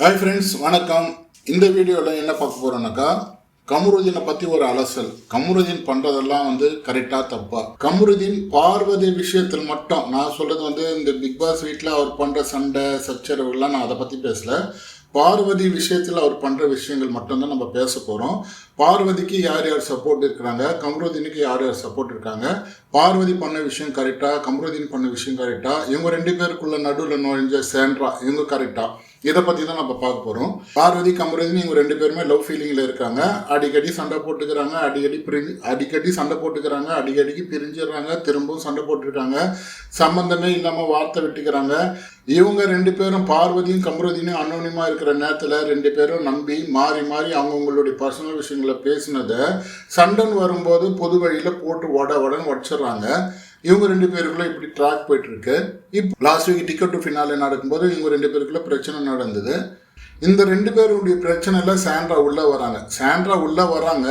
Hi friends வணக்கம். இந்த வீடியோவில் என்ன பார்க்க போகிறோம்னாக்கா கமருதீனை பற்றி ஒரு அலசல். கமருதீன் பண்ணுறதெல்லாம் வந்து கரெக்டாக தப்பா. கமருதீன் பார்வதி விஷயத்தில் மட்டும் நான் சொல்கிறது வந்து இந்த பிக் பாஸ் வீட்டில் அவர் பண்ணுற சண்டை சச்சரவுகள்லாம் நான் அதை பற்றி பேசலை. பார்வதி விஷயத்தில் அவர் பண்ணுற விஷயங்கள் மட்டும்தான் நம்ம பேச போகிறோம் பார்வதிக்கு யார் யார் சப்போர்ட் இருக்கிறாங்க கம்ருதீனுக்கு யார் யார் சப்போர்ட் இருக்காங்க? பார்வதி பண்ண விஷயம் கரெக்டாக கம்ருதீன் பண்ண விஷயம் கரெக்டாக இவங்க ரெண்டு பேருக்குள்ள நடுவில் நுழைஞ்ச சேண்ட்ரா இவங்க கரெக்டாக இதை பற்றி தான் நம்ம பார்க்க போகிறோம் பார்வதி கம்ருதீன் இவங்க ரெண்டு பேருமே லவ் ஃபீலிங்கில் இருக்காங்க. அடிக்கடி சண்டை போட்டுக்கிறாங்க. அடிக்கடி பிரிஞ்சு அடிக்கடி சண்டை போட்டுக்கிறாங்க. அடிக்கடிக்கு பிரிஞ்சிடுறாங்க. திரும்பவும் சண்டை போட்டுருக்காங்க சம்மந்தமே இல்லாமல் வார்த்தை விட்டுக்கிறாங்க. இவங்க ரெண்டு பேரும் பார்வதியும் கம்ருதீனும் அன்னோனியமாக இருக்கிற நேரத்தில் ரெண்டு பேரும் நம்பி மாறி மாறி அவங்கவுங்களுடைய பர்சனல் விஷயங்கள் பேசினதை சண்டன் வரும்போது பொது வழியில் போட்டு உட உடன்னு உடச்சிடுறாங்க இவங்க ரெண்டு பேருக்குள்ள இப்படி ட்ராக் போயிட்டு இருக்கு இப்போ last week ticket to finale நடக்கும்போது இவங்க ரெண்டு பேருக்குள்ள பிரச்சனை நடந்தது. இந்த ரெண்டு பேருடைய பிரச்சனையில் சாண்ட்ரா உள்ளே வராங்க. சாண்ட்ரா உள்ளே வராங்க.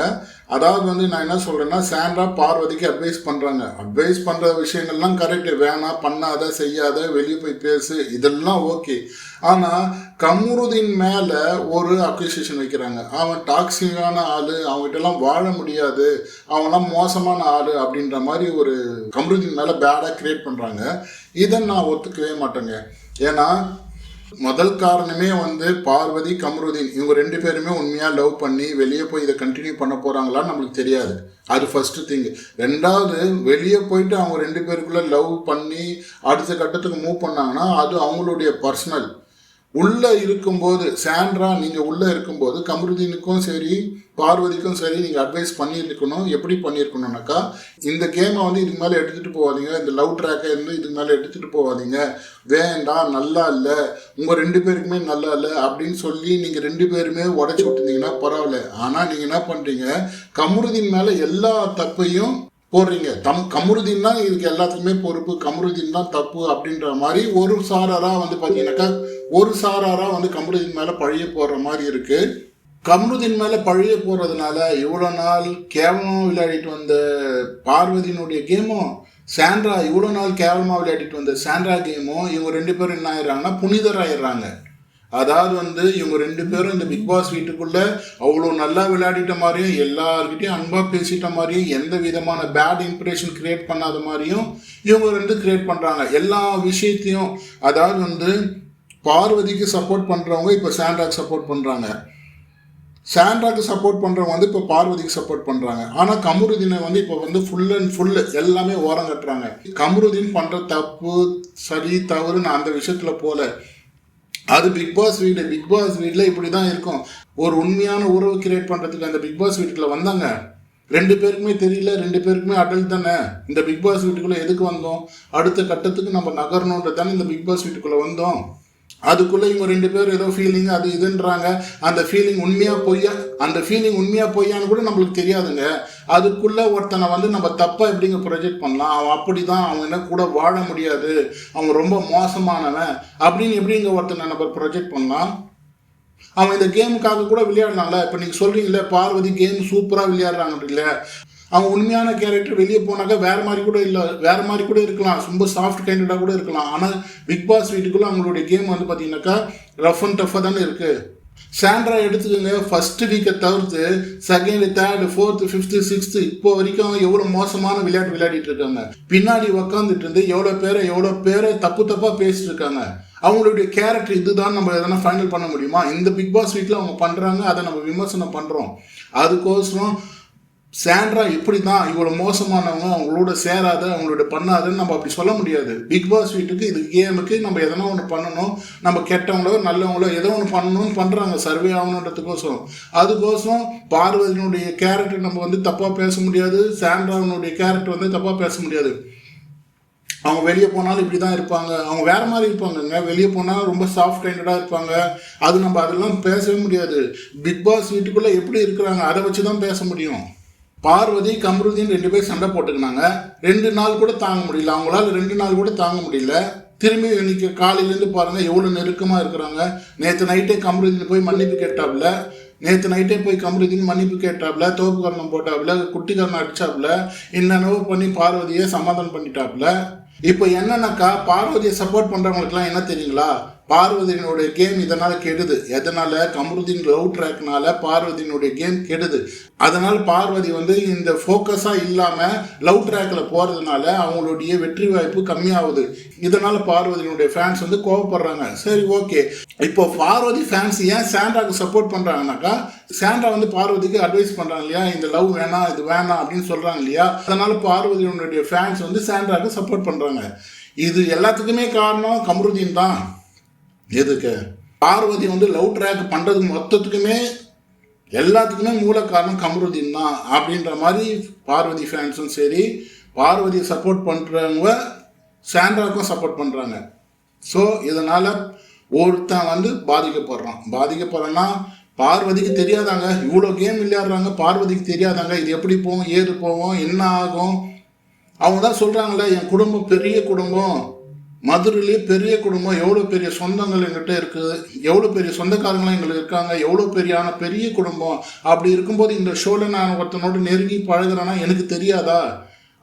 அதாவது வந்து நான் என்ன சொல்கிறேன்னா சாண்ட்ரா பார்வதிக்கு அட்வைஸ் பண்ணுறாங்க அட்வைஸ் பண்ணுற விஷயங்கள்லாம் கரெக்டு வேணாம் பண்ணாத செய்யாத வெளியே போய் பேசு இதெல்லாம் ஓகே ஆனால் கமருதீன் மேலே ஒரு அக்யூசியேஷன் வைக்கிறாங்க. அவன் டாக்ஸிக்கான ஆள் அவங்ககிட்ட எல்லாம் வாழ முடியாது. அவன்லாம் மோசமான ஆள் அப்படின்ற மாதிரி ஒரு கமருதீன் மேலே பேடாக கிரியேட் பண்ணுறாங்க இதை நான் ஒத்துக்கவே மாட்டேங்க. ஏன்னா முதல் காரணமே வந்து பார்வதி கமருதீன். இவங்க ரெண்டு பேருமே உண்மையாக லவ் பண்ணி வெளியே போய் இதை கண்டினியூ பண்ண போகிறாங்களான்னு நம்மளுக்கு தெரியாது. அது ஃபஸ்ட்டு திங் ரெண்டாவது வெளியே போயிட்டு அவங்க ரெண்டு பேருக்குள்ளே லவ் பண்ணி அடுத்த கட்டத்துக்கு மூவ் பண்ணாங்கன்னா அது அவங்களுடைய பர்சனல் உள்ளே இருக்கும்போது சாண்ட்ரா நீங்கள் உள்ளே இருக்கும்போது கமருதீனுக்கும் சரி பார்வதிக்கும் சரி நீங்கள் அட்வைஸ் பண்ணியிருக்கணும். எப்படி பண்ணியிருக்கணும்னாக்கா இந்த கேமை வந்து இதுக்கு மேலே எடுத்துகிட்டு போகாதீங்க. இந்த லவ் ட்ராக்கை இருந்து இதுக்கு மேலே எடுத்துகிட்டு போகாதீங்க. வேண்டாம் நல்லா இல்லை. உங்கள் ரெண்டு பேருக்குமே நல்லா இல்லை அப்படின்னு சொல்லி நீங்கள் ரெண்டு பேருமே உடச்சி விட்டுருந்தீங்கன்னா பரவாயில்ல. ஆனால் நீங்கள் என்ன பண்ணுறீங்க கமருதீன் மேலே எல்லா தப்பையும் போடுறீங்க. தம் கமருதீன் தான் இதுக்கு எல்லாத்துக்குமே பொறுப்பு. கமருதீன் தான் தப்பு அப்படின்ற மாதிரி ஒரு சாராராக வந்து பார்த்தீங்கன்னாக்கா ஒரு சாராராக வந்து கமருதீன் மேலே பழைய போடுற மாதிரி இருக்குது கம்ருதின் மேலே பழிய போகிறதுனால இவ்வளோ நாள் கேவலமாக விளையாடிட்டு வந்த பார்வதியினுடைய கேமும் சாண்ட்ரா இவ்வளோ நாள் கேவலமாக விளையாடிட்டு வந்த சாண்ட்ரா கேமும் இவங்க ரெண்டு பேரும் என்ன ஆயிடுறாங்கன்னா புனிதராயிடுறாங்க. அதாவது வந்து இவங்க ரெண்டு பேரும் இந்த பிக் பாஸ் வீட்டுக்குள்ளே அவ்வளோ நல்லா விளையாடிட்ட மாதிரியும் எல்லாருக்கிட்டையும் அன்பாக பேசிட்ட மாதிரியும் எந்த விதமான பேட் இம்ப்ரெஷன் கிரியேட் பண்ணாத மாதிரியும் இவங்க ரெண்டு கிரியேட் பண்ணுறாங்க எல்லா விஷயத்தையும் அதாவது வந்து பார்வதிக்கு சப்போர்ட் பண்ணுறவங்க இப்போ சாண்ட்ராக்கு சப்போர்ட் பண்ணுறாங்க சாண்ட்ராக்கு சப்போர்ட் பண்ணுறவங்க வந்து இப்போ பார்வதிக்கு சப்போர்ட் பண்ணுறாங்க ஆனால் கமருதீனை வந்து இப்போ வந்து ஃபுல் அண்ட் ஃபுல் எல்லாமே ஓரம் கட்டுறாங்க. கமருதீன் பண்ணுற தப்பு சரி தவறு நான் அந்த விஷயத்தில் போல. அது பிக் பாஸ் வீடு பிக் பாஸ் வீட்டில் இப்படி தான் இருக்கும். ஒரு உண்மையான உறவு கிரியேட் பண்ணுறதுக்கு அந்த பிக் பாஸ் வீட்டுக்குள்ள வந்தாங்க. ரெண்டு பேருக்குமே தெரியல ரெண்டு பேருக்குமே அடல்ட் தானே. இந்த பிக் பாஸ் வீட்டுக்குள்ளே எதுக்கு வந்தோம்? அடுத்த கட்டத்துக்கு நம்ம நகரணுன்றது தானே இந்த பிக் பாஸ் வீட்டுக்குள்ளே வந்தோம். அதுக்குள்ளே இவங்க ரெண்டு பேரும் ஏதோ ஃபீலிங் அது இதுன்றாங்க. அந்த ஃபீலிங் உண்மையாக பொய்யா? அந்த ஃபீலிங் உண்மையாக பொய்யான்னு கூட நம்மளுக்கு தெரியாதுங்க. அதுக்குள்ளே ஒருத்தனை வந்து நம்ம தப்பாக எப்படிங்க ப்ரொஜெக்ட் பண்ணலாம்? அவன் அப்படி தான் அவன் என்ன கூட வாழ முடியாது. அவன் ரொம்ப மோசமானவன். அப்படின்னு எப்படிங்க ஒருத்தனை நம்ம ப்ரொஜெக்ட் பண்ணலாம்? அவன் இந்த கேமுக்காக கூட விளையாடலாம்ல இப்போ நீங்கள் சொல்கிறீங்களே பார்வதி கேம் சூப்பராக விளையாடுறாங்கன்றீங்கள. அவங்க உண்மையான கேரக்டர் வெளியே போனாக்கா வேறு மாதிரி கூட இல்லை வேற மாதிரி கூட இருக்கலாம். ரொம்ப சாஃப்ட் கைண்டடாக கூட இருக்கலாம். ஆனால் பிக் பாஸ் வீட்டுக்குள்ளே அவங்களுடைய கேம் வந்து பார்த்தீங்கன்னாக்கா ரஃப் அண்ட் டஃப்பாக தானே இருக்குது சாண்ட்ரா எடுத்துக்கோங்க ஃபஸ்ட்டு வீக்கை தவிர்த்து second third fourth fifth sixth இப்போ வரைக்கும் எவ்வளோ மோசமான விளையாட்டு விளையாடிட்டு இருக்காங்க. பின்னாடி உக்காந்துட்டு இருந்து எவ்வளோ பேரை எவ்வளோ பேரை தப்பு தப்பாக பேசிட்டு இருக்காங்க. அவங்களுடைய கேரக்டர் இதுதான் நம்ம எதனா ஃபைனல் பண்ண முடியுமா? இந்த பிக் பாஸ் வீட்டில் அவங்க பண்ணுறாங்க அதை நம்ம விமர்சனம் பண்ணுறோம் அதுக்கோசரம் சாண்ட்ரா இப்படி தான் இவ்வளோ மோசமானவங்க அவங்களோட சேராத அவங்களோட பண்ணாதுன்னு நம்ம அப்படி சொல்ல முடியாது. பிக் பாஸ் வீட்டுக்கு இது கேமுக்கு நம்ம எதனா ஒன்று பண்ணணும். நம்ம கெட்டவங்களோ நல்லவங்களோ ஏதோ ஒன்று பண்ணணும்னு பண்ணுறாங்க சர்வே ஆகணுன்றதுக்கோசரம் அதுக்கோசரம் பார்வதியினுடைய கேரக்டர் நம்ம வந்து தப்பாக பேச முடியாது சாண்ட்ராவினுடைய கேரக்டர் வந்து தப்பாக பேச முடியாது. அவங்க வெளியே போனாலும் இப்படி தான் இருப்பாங்க. அவங்க வேற மாதிரி இருப்பாங்கங்க. வெளியே போனால் ரொம்ப சாஃப்ட் ஹைண்டடாக இருப்பாங்க. அது நம்ம அதெல்லாம் பேசவே முடியாது. பிக் பாஸ் வீட்டுக்குள்ளே எப்படி இருக்கிறாங்க அதை வச்சு தான் பேச முடியும். பார்வதி கமருதீன் ரெண்டு பேர் சண்டை போட்டுக்கினாங்க. ரெண்டு நாள் கூட தாங்க முடியல. அவங்களால ரெண்டு நாள் கூட தாங்க முடியல. திரும்பி இன்னைக்கு காலையிலேருந்து பாருங்க எவ்வளோ நெருக்கமாக இருக்கிறாங்க. நேற்று நைட்டே கமருதீன் போய் மன்னிப்பு கேட்டாப்புல. நேற்று நைட்டே போய் கமருதீன் மன்னிப்பு கேட்டாப்புல தோப்பு கரணம் போட்டாப்புல குட்டிக்கரணம் அடித்தாப்புல என்னென்னவோ பண்ணி பார்வதியை சமாதானம் பண்ணிட்டாப்புல. இப்போ என்னன்னாக்கா பார்வதியை சப்போர்ட் பண்ணுறவங்களுக்குலாம் என்ன தெரியுங்களா? பார்வதியினுடைய கேம் இதனால் கெடுது. எதனால்? கமருதீன் லவ் ட்ராக்னால பார்வதியினுடைய கேம் கெடுது. அதனால் பார்வதி வந்து இந்த ஃபோக்கஸாக இல்லாமல் லவ் ட்ராக்கில் போகிறதுனால அவங்களுடைய வெற்றி வாய்ப்பு கம்மியாகுது. இதனால் பார்வதியினுடைய ஃபேன்ஸ் வந்து கோவப்படுறாங்க. சரி ஓகே இப்போ பார்வதி ஃபேன்ஸ் ஏன் சாண்ட்ராக்கு சப்போர்ட் பண்ணுறாங்கனாக்கா சாண்ட்ரா வந்து பார்வதிக்கு அட்வைஸ் பண்ணுறாங்க இல்லையா? இந்த லவ் வேணாம் இது வேணாம் அப்படின்னு சொல்கிறாங்க இல்லையா? அதனால் பார்வதியினுடைய ஃபேன்ஸ் வந்து சாண்ட்ராக்கு சப்போர்ட் பண்ணுறாங்க இது எல்லாத்துக்குமே காரணம் கமருதீன் தான். எதுக்கு? பார்வதி வந்து லவ் ட்ராக் பண்ணுறதுக்கு மொத்தத்துக்குமே எல்லாத்துக்குமே மூல காரணம் கமருதீன் தான் அப்படின்ற மாதிரி பார்வதி ஃபேன்ஸும் சரி பார்வதியை சப்போர்ட் பண்ணுறவங்க சாண்ட்ராக்கும் சப்போர்ட் பண்ணுறாங்க ஸோ இதனால் ஒருத்தன் வந்து பாதிக்கப்படுறான். பாதிக்கப்படுறேன்னா பார்வதிக்கு தெரியாதாங்க. இவ்வளோ கேம் விளையாடுறாங்க பார்வதிக்கு தெரியாதாங்க. இது எப்படி போகும் ஏது போவோம் என்ன ஆகும்? அவங்க தான் சொல்கிறாங்களே என் குடும்பம் பெரிய குடும்பம். மதுரையிலே பெரிய குடும்பம் எவ்வளோ பெரிய சொந்தங்கள் எங்கிட்ட இருக்குது எவ்வளோ பெரிய சொந்தக்காரங்களும் எங்களுக்கு இருக்காங்க எவ்வளோ பெரியான பெரிய குடும்பம். அப்படி இருக்கும்போது இந்த ஷோவில் நான் ஒருத்தனோட நெருங்கி பழகுறேன்னா எனக்கு தெரியாதா?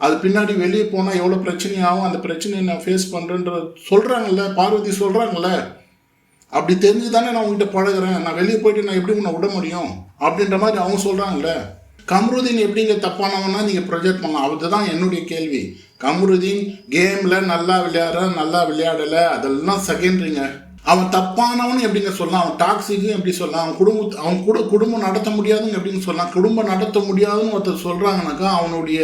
அது பின்னாடி வெளியே போனால் எவ்வளோ பிரச்சனையாகும் அந்த பிரச்சனையை நான் ஃபேஸ் பண்ணுறேன்ற சொல்கிறாங்கல்ல பார்வதி சொல்கிறாங்கல்ல அப்படி தெரிஞ்சு தானே நான் உங்ககிட்ட பழகுறேன். நான் வெளியே போயிட்டு நான் எப்படி உன்னை விட முடியும்? அப்படின்ற மாதிரி அவங்க சொல்கிறாங்கல்ல கம்ருதீன் எப்படிங்க தப்பானவனா நீங்கள் ப்ரொஜெக்ட் பண்ணலாம். அதுதான் என்னுடைய கேள்வி. கமருதீன் கேமில் நல்லா விளையாடுற நல்லா விளையாடலை. அதெல்லாம் செகண்ட்ரிங்க அவன் தப்பானவன் எப்படிங்க சொல்லலாம்? அவன் டாக்ஸிக்கு எப்படி சொல்லலாம்? அவன் குடும்ப அவன் கூட குடும்பம் நடத்த முடியாதுன்னு எப்படின்னு சொல்லலாம்? குடும்பம் நடத்த முடியாதுன்னு ஒருத்தர் சொல்கிறாங்கனாக்கா அவனுடைய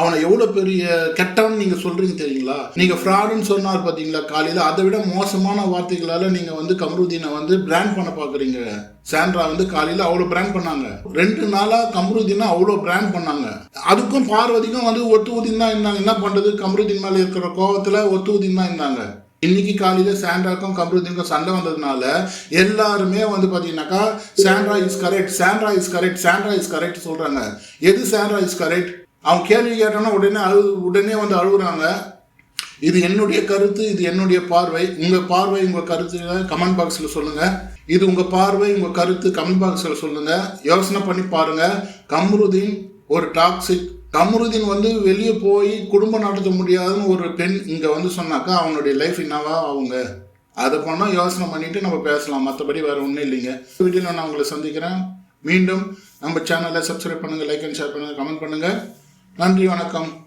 அவனை எவ்வளோ பெரிய கெட்டவன் நீங்கள் சொல்கிறீங்க தெரியுங்களா? நீங்கள் ஃப்ராடுன்னு சொன்னார் பார்த்தீங்களா காலையில்? அதை விட மோசமான வார்த்தைகளால் நீங்கள் வந்து கம்ருதீனை வந்து பிராண்ட் பண்ண பார்க்குறீங்க. சாண்ட்ரா வந்து காலையில் அவ்வளோ பிராண்ட் பண்ணாங்க. ரெண்டு நாளாக கம்ருதீனை அவ்வளோ பிராண்ட் பண்ணாங்க. அதுக்கும் பார்வதிக்கும் வந்து ஒத்து ஊதின் தான் இருந்தாங்க என்ன பண்ணுறது கம்ருதீன் மேலே இருக்கிற கோவத்தில் ஒத்து ஊதின் தான் இருந்தாங்க இன்னைக்கு காலையில் சாண்ட்ராக்கும் கம்ருதீனுக்கும் சண்டை வந்ததுனால எல்லாருமே வந்து பார்த்தீங்கன்னாக்கா Sandra is correct Sandra is correct Sandra is correct சொல்கிறாங்க எது சாண்ட்ரா இஸ் கரெக்ட் அவன் கேள்வி கேட்டோன்னா உடனே அழு உடனே வந்து அழுகுறாங்க. இது என்னுடைய கருத்து இது என்னுடைய பார்வை. உங்கள் பார்வை உங்கள் கருத்து கமெண்ட் பாக்ஸில் சொல்லுங்கள் இது உங்கள் பார்வை உங்கள் கருத்து கமெண்ட் பாக்ஸில் சொல்லுங்கள் யோசனை பண்ணி பாருங்கள் கம்ருதீன் ஒரு டாக்ஸிக் கமருதீன் வந்து வெளியே போய் குடும்பம் நடத்த முடியாதுன்னு ஒரு பெண் இங்கே வந்து சொன்னாக்கா அவனுடைய லைஃப் என்னவா அவங்க? அதை பண்ணால் யோசனை பண்ணிட்டு நம்ம பேசலாம். மற்றபடி வேறு ஒன்றும் இல்லைங்க. வீடியோவில் நான் உங்களை சந்திக்கிறேன். மீண்டும் நம்ம சேனலை சப்ஸ்கிரைப் பண்ணுங்கள் லைக் அண்ட் ஷேர் பண்ணுங்கள் கமெண்ட் பண்ணுங்கள் நன்றி வணக்கம்.